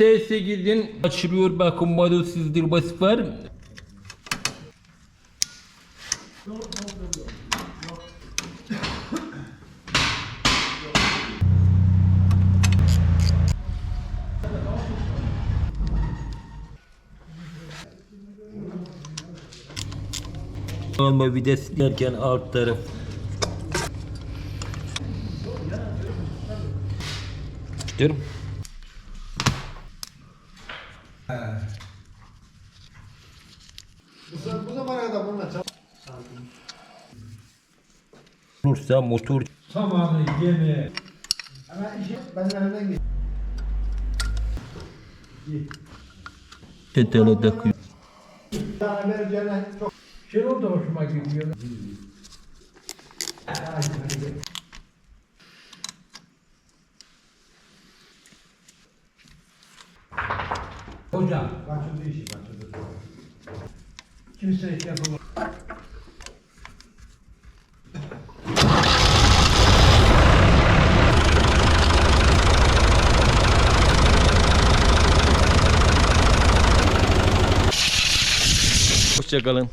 S8'in açılıyor bakın model sızdırması var. Ama vites derken alt taraf Dur. Bu zamana kadar bununla çal- Olursa motor Tamamı yeme. Hemen işi benden önden git. tetele takıyor. Bir tane vereceğine çok Şenol da hoşuma gidiyor. Hocam kaçırdı işi kaçırdı. kimse yapamaz. Hoşçakalın.